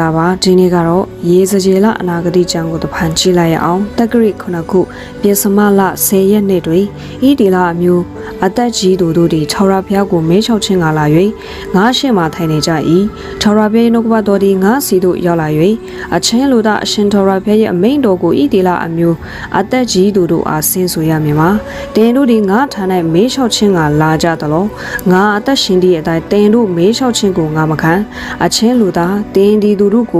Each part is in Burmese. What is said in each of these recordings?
la ဒီနေ့ကတော့ရေစကြေလအနာဂတိကျမ်းကိုတဖန်ကြည့်လိုက်ရအောင်တက္ကရိခုနှစ်ခုပြင်စမလ10ရက်နေ့တွင်ဤဒီလာအမျိုးအသက်ကြီးသူတို့သည်၆ရဖျားကိုမဲချောက်ချင်းကလာ၍ငါးရှင်းမှထိုင်နေကြ၏၆ရဖျားနှုတ်ကပတ်တော်သည်ငါးစီသို့ရောက်လာ၍အချင်းလူသားအရှင်၆ရဖျား၏အမိန်တော်ကိုဤဒီလာအမျိုးအသက်ကြီးသူတို့အားဆင်းဆိုရမည်မှာတင်တို့သည်ငါးဌာ၌မဲချောက်ချင်းကလာကြသလောငါအသက်ရှင်သည့်အတိုင်းတင်တို့မဲချောက်ချင်းကိုငါမခံအချင်းလူသားတင်းဒီသူတို့ကို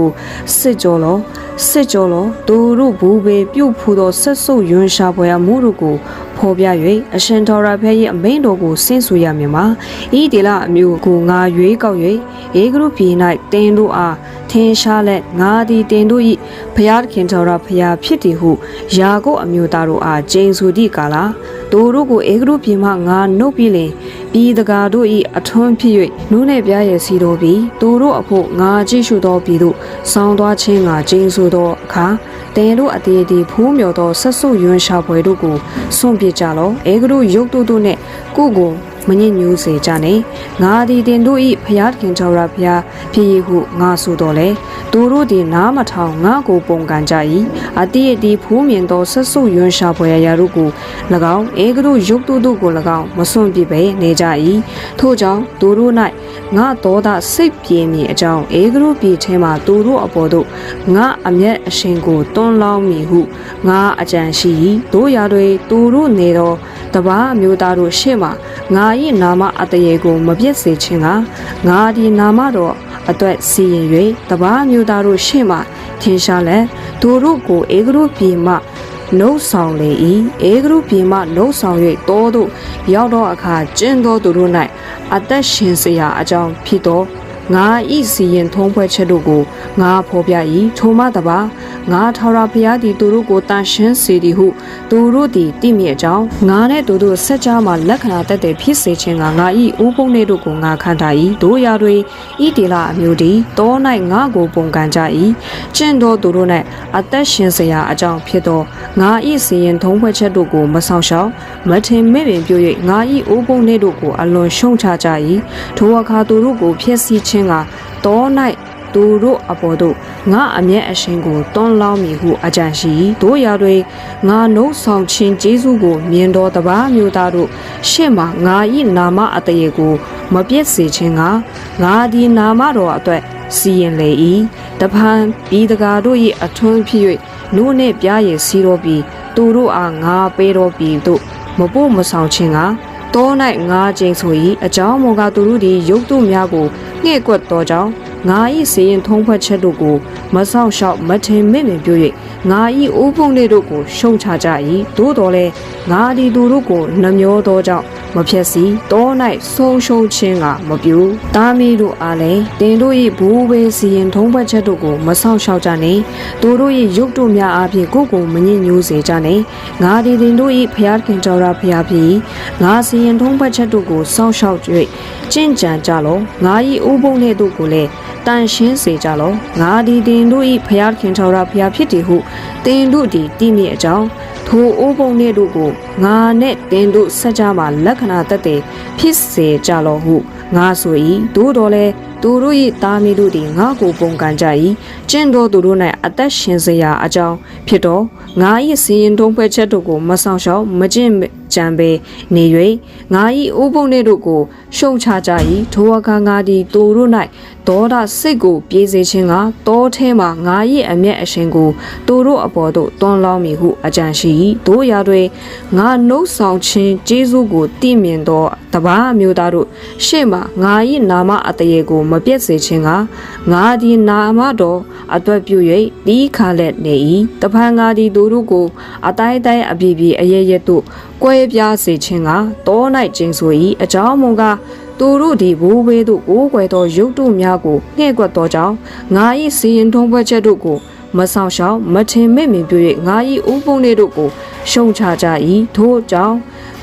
စစ်ကြောလောစစ်ကြောလောသူတို့ဘူးပေပြုတ်ဖူသောဆက်ဆုပ်ယွန်းရှာပွဲမှုတို့ကို ဖော်ပြ၍အရှင်တော်ရာဖဲ၏အမိန်တော်ကိုဆင့်ဆိုရမည်မှာဤဒီလအမျိုးကိုငါရွေးကောက်၍ဧကရုပြည်၌တင်းတို့အားထင်ရှားလက်ငါသည်တင်းတို့၏ဖျားခင်တော်ရာဖျားဖြစ်သည်ဟုယာကုပ်အမျိုးသားတို့အားကျိန်ဆိုသည့်ကာလသူတို့ကိုဧကရုပြည်မှငါနှုတ်ပြီးလင်ပြည်တကာတို့၏အထွန်းဖြစ်၍နူးနယ်ပြားရဲ့စီတော်ပြီးသူတို့အဖို့ငါကြည့်ရှုသောပြည်သို့ဆောင်းသွားခြင်းငါကျင်းဆိုသောအခါတင်တို့အတေးတီဖူးမြော်သောဆက်ဆုပ်ယွန်းရှာပွဲတို့ကိုစွန့်ပစ်ကြလောအေဂရုရုပ်တို့တို့နှင့်ကိုကို မညစ်ညူးစေကြနှင့်ငါသည်တင်တို့၏ဖျားခင်တော်ရဖျားဖြစ်၏ဟုငါဆိုတော်လဲသူတို့သည်နားမထောင်ငါကိုပုံကန်ကြ၏အတိအတီဖူးမြင်သောဆက်ဆုပ်ယွန်းရှာပွဲရာတို့ကို၎င်းအေဂရုရုပ်တို့တို့ကို၎င်းမစွန့်ပစ်ဘဲနေကြ၏ထို့ကြောင့်သူတို့၌ငါသောတာစိတ်ပြေမည်အကြောင်းအေဂရုပြည်ထဲမှသူတို့အပေါ်သို့ငါအမျက်အရှင်ကိုတွန်းလောင်းမည်ဟုငါအကြံရှိ၏တို့ရာတွေသူတို့နေသော တပားအမျိုးသားတို့ရှေ့မှငါ၏နာမအတရေကို မပြည့်စေခြင်းကငါဒီနာမတော်အတွက်စီရင်၍တပားအမျိုးသားတို့ရှေ့မှထင်ရှားလက်သူတို့ကိုအေဂရုပြည်မှနှုတ်ဆောင်လေ၏အေဂရုပြည်မှနှုတ်ဆောင်၍တောသို့ရောက်သောအခါကျင်းသောသူတို့၌အသက်ရှင်စရာအကြောင်းဖြစ်သော ငါဤစီရင်ထုံးဖွဲ့ချက်တို့ကိုငါဖော်ပြ၏ထိုမှတပါငါထာဝရဘုရားသည်သူတို့ကိုတန်ရှင်းစေသည်ဟုသူတို့သည်သိမြင်ကြောင်းငါနှင့်သူတို့ဆက်ကြားမှလက္ခဏာတက်တဲ့ဖြစ်စေခြင်းကငါဤဥပုံနေတို့ကိုငါခံထား၏တို့ရာတွင်ဤဒေလာအမျိုးသည်တော၌ငါကိုပုံကန်ကြ၏ကျင့်သောသူတို့၌အသက်ရှင်စရာအကြောင်းဖြစ်သောငါဤစီရင်ထုံးဖွဲ့ချက်တို့ကိုမဆောင်ရှောက်မထင်မဲ့ပင်ပြု၍ငါဤဥပုံနေတို့ကိုအလွန်ရှုံချကြ၏ထိုအခါသူတို့ကိုဖျက်ဆီးခြင်းကတော၌သူတို့အပေါ်သို့ငါအမျက်အရှင်ကိုတွန်းလောင်းမည်ဟုအကြံရှိ၏တို့ရာတွင်ငါနှုတ်ဆောင်ခြင်းကျေးဇူးကို မြင်တော်တပါးမျိုးသားတို့ရှေ့မှငါ၏နာမအတရေကို မပြည့်စေခြင်းကငါဒီနာမတော်အတွက်စီရင်လေ၏တပံပြီးတကာတို့၏အထွန်းဖြစ်၍နုနှင့်ပြားရည်စီတော်ပြီးသူတို့အားငါပေးတော်ပြီးတို့မပို့မဆောင်ခြင်းကတော၌ငါကျိန်ဆို၏အကြောင်းမူကားသူတို့သည်ရုပ်တုများကို ငှဲ့ကွက်သောကြောင့်ငါ၏စေရင်ထုံးဖွဲ့ချက်တို့ကိုမဆောင်ရှောက်မထင်မဲ့မြင်ပြု၍ငါ၏အိုးဖုံလေးတို့ကိုရှုံချကြ၏သို့တော်လဲငါဒီသူတို့ကိုနှမျောသောကြောင့် မဖြက်စီတော၌ဆုံးရှုံးခြင်းကမပြုတာမီတို့အားလည်းတင်တို့၏ဘူးဘေးစီရင်ထုံးဖွဲ့ချက်တို့ကိုမဆောင်ရှောက်ကြနှင့်သူတို့၏ရုပ်တို့များအားဖြင့်ကိုယ်ကိုမညစ်ညူးစေကြနှင့်ငါဒီတင်တို့၏ဖျားခင်တော်ရာဖျားဖြစ်ငါစီရင်ထုံးဖွဲ့ချက်တို့ကိုစောင့်ရှောက်၍ကျင့်ကြံကြလောငါ၏ဥပုံနှင့်တို့ကိုလည်းတန်ရှင်းစေကြလောငါဒီတင်တို့၏ဖျားခင်တော်ရာဖျားဖြစ်သည်ဟုတင်တို့သည်တည်မြင့်အကြောင်း ထိုအိုးပုံနှင့်တို့ကိုငါနဲ့တင်တို့ဆက်ကြမှာလက္ခဏာတက်တဲ့ဖြစ်စေကြလောဟုငါဆို၏သို့တော်လဲ သူတို့၏သားမီးတို့သည်ငါကိုပုံကန်ကြ၏ကျင့်တော်သူတို့၌အသက်ရှင်စရာအကြောင်းဖြစ်တော်ငါ၏စီရင်ထုံးဖွဲ့ချက်တို့ကိုမဆောင်ရှောက်မကျင့်ကြံပေနေ၍ငါ၏အိုးပုံနှင့်တို့ကိုရှုံချကြ၏ထိုအခါငါသည်သူတို့၌ဒေါသစိတ်ကိုပြေးစေခြင်းကတောထဲမှငါ၏အမျက်အရှင်ကိုသူတို့အပေါ်သို့တွန်းလောင်းမည်ဟုအကြံရှိ၏တို့ရာတွင်ငါနှုတ်ဆောင်ခြင်းကျေးဇူးကိုတည်မြင်သော တပားအမျိုးသားတို့ရှေ့မှငါ၏နာမအတရေကိုမပြည့်စေခြင်းကငါသည်နာမတော်အတွက်ပြု၍ဒီခါလက်နေ၏တပန်းငါသည်သူတို့ကိုအတိုင်းတိုင်းအပြည့်ပြည့်အရရတို့ကွဲပြားစေခြင်းကတော၌ကျင်းဆို၏အကြောင်းမူကားသူတို့သည်ဘိုးဘေးတို့ကိုးကွယ်သောရုပ်တုများကိုငှဲ့ကွက်သောကြောင့်ငါ၏စီရင်ထုံးဖွဲ့ချက်တို့ကို မဆောင်ရှောက်မထင်မဲ့မြင်ပြု၍ငါ၏ဥပုံတွေတို့ကိုရှုံချကြ၏ထို့ကြောင့်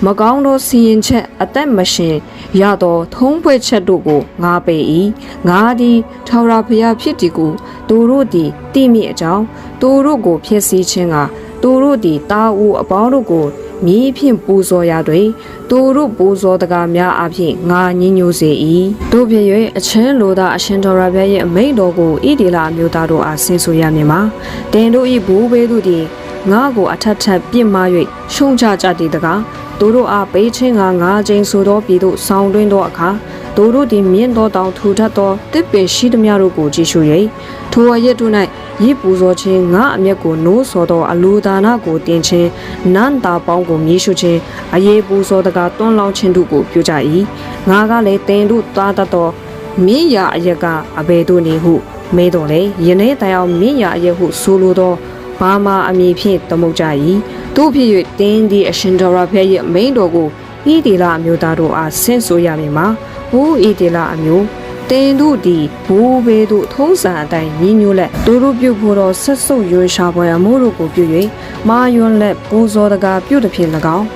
မကောင်းသောစီရင်ချက်အသက်မရှင်ရသောထုံးဖွဲ့ချက်တို့ကိုငါပေ၏ငါသည်ထာဝရဘုရားဖြစ်သည်ကိုသူတို့သည်သိမိအကြောင်းသူတို့ကိုဖျက်ဆီးခြင်းကသူတို့သည်တာဦးအပေါင်းတို့ကို မြည်ဖြင့်ပူဇော်ရတွေသူတို့ပူဇော်တကားများအဖြစ်ငါညင်ညိုစေ၏တို့ဖြစ်၍အချင်းလိုသာအရှင်တော်ရဘုရားရဲ့အမိန့်တော်ကိုဣတိလအမျိုးသားတို့အားဆင်ဆိုရမည်မှာတင်တို့၏ဘိုးဘေးတို့သည်ငါကိုအထက်ထက်ပြစ်မှား၍ရှုံချကြသည်တကားသူတို့အားပေးချင်းကငါချင်းဆိုသောပြည်သို့ဆောင်းတွင်းသောအခါ သူတို့သည်မြင့်သောတောင်ထူထပ်သောတစ်ပင်ရှိသမျှတို့ကိုကြည့်ရှု၍ထိုအရက်တို့၌ရည်ပူဇော်ခြင်းငါအမျက်ကိုနိုးစော်သောအလူဒါနကိုတင်ခြင်းနန္တာပေါင်းကိုမြေရှုခြင်းအရေးပူဇော်တကားတွန်းလောင်းခြင်းတို့ကိုပြုကြ၏ငါကလည်းတင်တို့သွားတတ်သောမြင့်ရာအရက်ကအဘယ်သို့နေဟုမဲတော်လေယနေ့တိုင်အောင်မြင့်ရာအရက်ဟုဆိုလိုသောဘာမာအမည်ဖြင့်သမုတ်ကြ၏တို့ဖြစ်၍တင်းဒီအရှင်တော်ရဖျက်ရဲ့မိန်တော်ကို ဤဒီလာအမျိုးသားတို့အားဆင့်ဆိုရမည်မှာဘိုးဤဒီလာအမျိုးတင်တို့ဒီဘိုးဘေးတို့ထုံးစံအတိုင်းညီညွတ်လက်သူတို့ပြုဖို့တော့ဆက်စုပ်ရွှေရှာပွဲအမှုတို့ကိုပြု၍မာယွန်းလက်ပူဇော်တကာပြုတစ်ဖြစ်၎င်း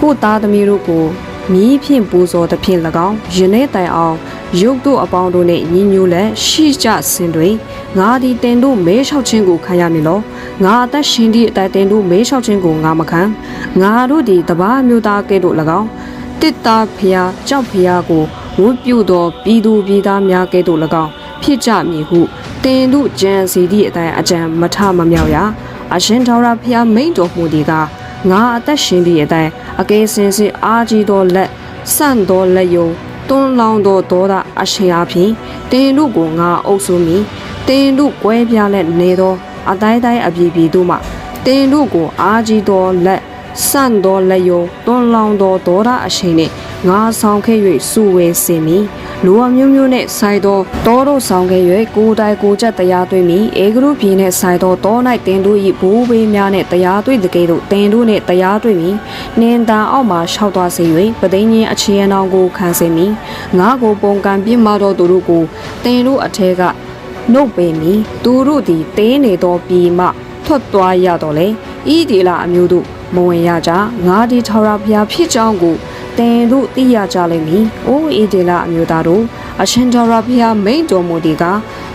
ကိုသားသမီးတို့ကို မြည်ဖြင့်ပူဇော်တစ်ဖြစ်၎င်းယနေ့တိုင်အောင်ရုပ်တို့အပေါင်းတို့နှင့်ညီညွတ်လက်ရှိကြဆင်တွင်ငါဒီတင်တို့မဲလျှောက်ခြင်းကိုခံရမည်လောငါအသက်ရှင်သည့်အတိုင်းတင်တို့မဲလျှောက်ခြင်းကိုငါမခံငါတို့ဒီတပါးမျိုးသားကဲ့သို့၎င်းတစ်သားဖျားကြောက်ဖျားကိုဝတ်ပြုသောပြည်သူပြည်သားများကဲ့သို့၎င်းဖြစ်ကြမည်ဟုတင်တို့ကြံစီသည့်အတိုင်းအကြံမထမမြောက်ရအရှင်တော်ရဖျားမိန်တော်မူသည်က ငါအသက်ရှင်သည့်အတိုင်းအကယ်စင်စစ်အာကြီးသောလက်ဆန့်သောလက်ယုံတွန်းလောင်းသောဒေါသအရှင်အဖြစ်တင်တို့ကိုငါအုပ်စိုးမည်တင်တို့ကွဲပြားလက်နေသောအတိုင်းတိုင်းအပြည်ပြည်တို့မှတင်တို့ကိုအာကြီးသောလက် ဆန့်သောလက်ယုံတွန်းလောင်းသောဒေါသအရှင်နှင့်ငါဆောင်ခဲ့၍စုဝဲစင်မည်လူအမျိုးမျိုးနှင့်ဆိုင်သောတောတို့ဆောင်ခဲ့၍ကိုယ်တိုင်ကိုယ်ချက်တရားသွင်းမည်အေဂရုပြည်နှင့်ဆိုင်သောတော၌တင်တို့၏ဘိုးဘေးများနှင့်တရားသွင်းတကယ်သို့တင်တို့နှင့်တရားသွင်းမည်နင်တန်အောက်မှရှောက်သွားစေ၍ပသိင်းချင်းအခြေအနောင်ကိုခံစေမည်ငါကိုပုံကံပြစ်မှားသောသူတို့ကိုတင်တို့အထက်ကနှုတ်ပေမည်သူတို့သည်တင်းနေသောပြည်မှထွက်သွားရတော့လေဤဒီလာအမျိုးတို့ မဝင်ရကြငါဒီထော်ရဖျားဖြစ်ကြောင်းကိုတင်တို့သိရကြလိမ့်မည်။အိုးဤဒီလာအမျိုးသားတို့အရှင်ထော်ရဖျားမိန်တော်မူဒီက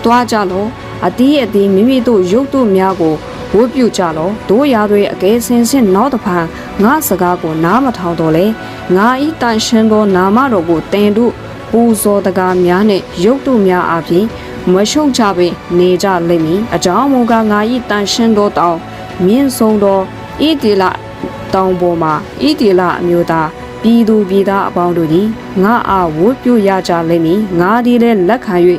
တွားကြလောအတီးအတီးမိမိတို့ရုပ်တို့များကိုဝတ်ပြုကြလောတို့ရာတွေအကဲစင်စင်နောက်တစ်ဖန်ငါစကားကိုနားမထောင်တော့လေငါဤတန်ရှင်သောနာမတော်ကိုတင်တို့ပူဇော်တကားများနဲ့ရုပ်တို့များအပြင်မရှုံချပင်နေကြလိမ့်မည်အကြောင်းမူကားငါဤတန်ရှင်သောတောင်းမြင့်ဆုံးသောဣတိလ တောင်ပေါ်မှာဣတိလအမျိုးသားပြည်သူပြည်သားအပေါင်းတို့သည်ငါအားဝတ်ပြုရကြလိမ့်မည်ငါသည်လည်းလက်ခံ၍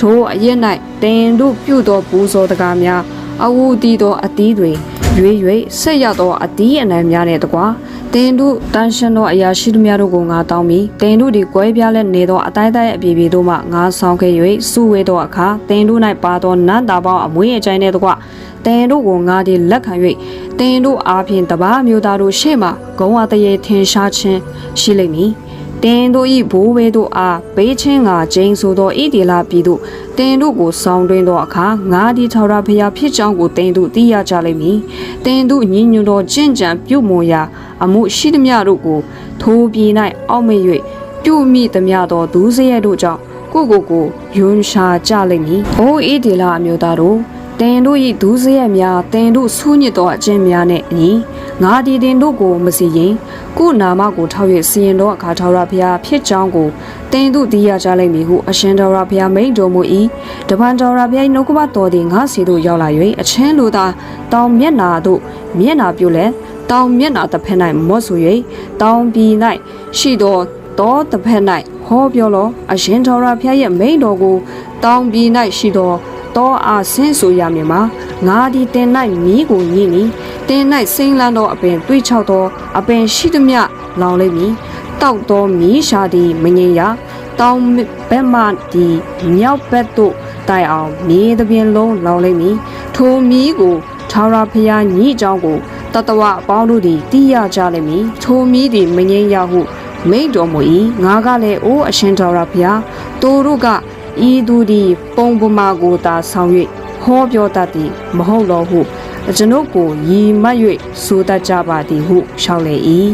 ထိုအရက်၌တင်တို့ပြုသောပူဇော်တကားများအဝူတီသောအသီးတွေ ရွေ၍ဆက်ရသောအသီးအနှံများနဲ့တကွာတင်တို့တန်ရှင်သောအရာရှိသူများတို့ကိုငါတောင်းပြီးတင်တို့ဒီကွဲပြားလက်နေသောအတိုင်းတိုင်းအပြည်ပြည်တို့မှငါဆောင်ခဲ့၍စုဝေသောအခါတင်တို့၌ပါသောနန္တာပေါင်းအမွေးအကြိုင်နဲ့တကွတင်တို့ကိုငါဒီလက်ခံ၍တင်တို့အားဖြင့်တပါးမျိုးသားတို့ရှေ့မှဂုံဝတရေထင်ရှားခြင်းရှိလိမ့်မည် တင်တို့ဤဘိုးဘေးတို့အားဘေးချင်းကဂျိန်ဆိုသောဣတိလာပြည်တို့တင်တို့ကိုဆောင်းတွင်းသောအခါငါဒီထော်ရာဖျားဖြစ်ကြောင်းကိုတင်တို့သိရကြလိမ့်မည်တင်တို့ညီညွတ်သောကြင်ကြံပြုတ်မွန်ရာအမှုရှိသမျှတို့ကိုထိုးပြည်၌အောက်မေ့၍ပြုမိသမျှသောဒူးစရဲတို့ကြောင့်ကိုကိုကိုယွန်းရှာကြလိမ့်မည်။အိုးဣတိလာအမျိုးသားတို့ တင်တို့၏ဒူးစရဲများတင်တို့ဆူးညစ်သောအကျင့်များနှင့်အညီငါဒီတင်တို့ကိုမစီရင်ကိုနာမကိုထောက်၍စီရင်သောအခါထောက်ရဖျားဖြစ်ကြောင်းကိုတင်တို့သိရကြလိမ့်မည်ဟုအရှင်တော်ရဖျားမိန်တော်မူ၏တပန်တော်ရဖျားနှုတ်ကပတော်သည်ငါစီတို့ရောက်လာ၍အချင်းလိုသာတောင်မျက်နာသို့မျက်နာပြုလဲတောင်မျက်နာတစ်ဖက်၌မော့ဆို၍တောင်ပြည်၌ရှိသောတောတစ်ဖက်၌ဟောပြောလောအရှင်တော်ရဖျားရဲ့မိန်တော်ကိုတောင်ပြည်၌ရှိသော တောအားဆင်းဆိုရမည်မှာငါဒီတင်၌မီးကိုညှိမည်တင်၌စိမ့်လန်းသောအပင်တွေးချောက်သောအပင်ရှိသမျှလောင်လိမ့်မည်တောက်သောမီးရှာသည်မငြိမ်ရတောင်ဘက်မှဒီမြောက်ဘက်သို့တိုင်အောင်မြေသပြင်းလုံးလောင်လိမ့်မည်ထိုမီးကိုထာဝရဘုရားညှိကြောင်းကိုတတဝအပေါင်းတို့သည်သိရကြလိမ့်မည်ထိုမီးသည်မငြိမ်ရဟုမိန့်တော်မူ၏ငါကလည်းအိုးအရှင်တော်ရဘုရားသူတို့က ဤသူသည်ပုံပမာကိုသာဆောင်၍ဟောပြောတတ်သည်မဟုတ်တော့ဟုကျွန်ုပ်ကိုရီမတ်၍ဆိုတတ်ကြပါသည်ဟုရှောက်လေ၏